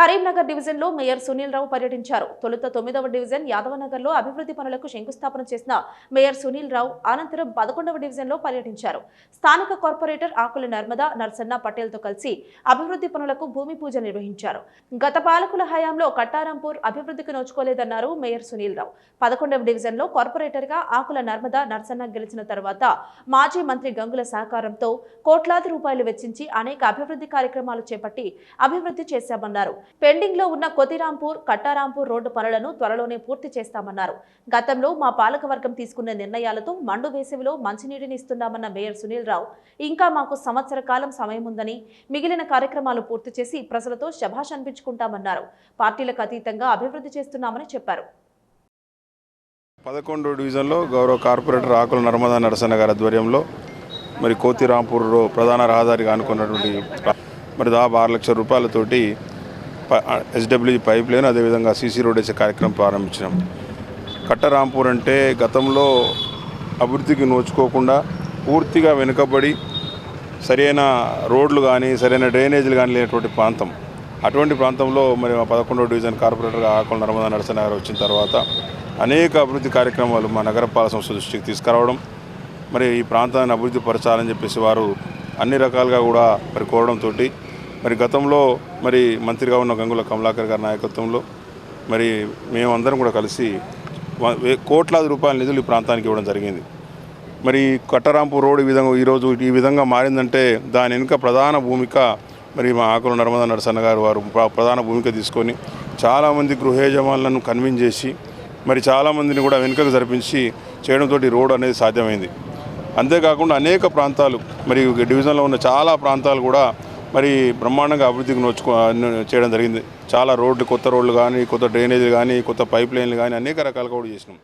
కరీంనగర్ డివిజన్లో మేయర్ సునీల్ రావు పర్యటించారు. తొలుత తొమ్మిదవ డివిజన్ యాదవనగర్లో అభివృద్ధి పనులకు శంకుస్థాపన చేసిన మేయర్ సునీల్ రావు అనంతరం పదకొండవ డివిజన్లో పర్యటించారు. స్థానిక కార్పొరేటర్ ఆకుల నర్మదా నర్సన్న పటేల్తో కలిసి అభివృద్ధి పనులకు భూమి పూజ నిర్వహించారు. గత పాలకుల హయాంలో కట్టారాంపూర్ అభివృద్ధికి నోచుకోలేదన్నారు మేయర్ సునీల్ రావు పదకొండవ డివిజన్లో కార్పొరేటర్గా ఆకుల నర్మదా నర్సన్న గెలిచిన తర్వాత మాజీ మంత్రి గంగుల సహకారంతో కోట్లాది రూపాయలు వెచ్చించి అనేక అభివృద్ధి కార్యక్రమాలు చేపట్టి అభివృద్ధి చేశామన్నారు. పెండింగ్లో ఉన్న కొతిరాంపూర్ కట్టారాంపూర్ రోడ్డు పనులను త్వరలోనే పూర్తి చేస్తామన్నారు. గతంలో మా పాలకవర్గం తీసుకున్న నిర్ణయాలతో మండు వేసవిలో మంచినీటిని ఇస్తున్నామన్న మేయర్ సునీల్ రావు. ఇంకా మాకు సంవత్సర కాలం సమయం ఉందని మిగిలిన కార్యక్రమాలు పూర్తి చేసి ప్రజలతో శభాష్ అనిపించుకుంటామన్నారు. పార్టీలకు అతీతంగా అభివృద్ధి చేస్తున్నామని చెప్పారు. పదకొండు డివిజన్లో గౌరవ కార్పొరేటర్ ఆకుల నర్మదా నరసన్న గారి ఆధ్వర్యంలో మరి కోతిరాంపూర్ ప్రధాన రహదారిగా అనుకున్నటువంటి మరి దాదాపు ఆరు లక్షల రూపాయలతోటి ఎస్డబ్ల్యూ పైప్ లైన్ అదేవిధంగా సీసీ రోడ్ వేసే కార్యక్రమం ప్రారంభించినాం. కట్టరాంపూర్ అంటే గతంలో అభివృద్ధికి నోచుకోకుండా పూర్తిగా వెనుకబడి సరైన రోడ్లు కానీ సరైన డ్రైనేజీలు కానీ లేనటువంటి ప్రాంతం. అటువంటి ప్రాంతంలో మరి మా పదకొండో డివిజన్ కార్పొరేటర్గా ఆకుల నర్మదా నరసనగర్ గారు వచ్చిన తర్వాత అనేక అభివృద్ధి కార్యక్రమాలు మా నగరపాలక సంస్థ దృష్టికి తీసుకురావడం మరి ఈ ప్రాంతాన్ని అభివృద్ధి పరచాలని చెప్పేసి వారు అన్ని రకాలుగా కూడా మరి కోరడంతో మరి గతంలో మరి మంత్రిగా ఉన్న గంగుల కమలాకర్ గారి నాయకత్వంలో మరి మేమందరం కూడా కలిసి కోట్లాది రూపాయల నిధులు ఈ ప్రాంతానికి ఇవ్వడం జరిగింది. మరి కట్టరాంపు రోడ్ ఈ విధంగా ఈరోజు ఈ విధంగా మారిందంటే దాని వెనుక ప్రధాన భూమిక మరి మా ఆకుల నర్మదా నరసన్న గారు వారు ప్రధాన భూమిక తీసుకొని చాలామంది గృహయజమానులను కన్విన్స్ చేసి మరి చాలామందిని కూడా వెనుకకు జరిపించి చేయడంతో రోడ్ అనేది సాధ్యమైంది. అంతేకాకుండా అనేక ప్రాంతాలు మరి డివిజన్లో ఉన్న చాలా ప్రాంతాలు కూడా మరి బ్రహ్మాండంగా అభివృద్ధికి నోచుకో చేయడం జరిగింది. చాలా రోడ్లు కొత్త రోడ్లు కానీ కొత్త డ్రైనేజీలు కానీ కొత్త పైప్ లైన్లు కానీ అనేక రకాలుగా కూడా చేసినాం.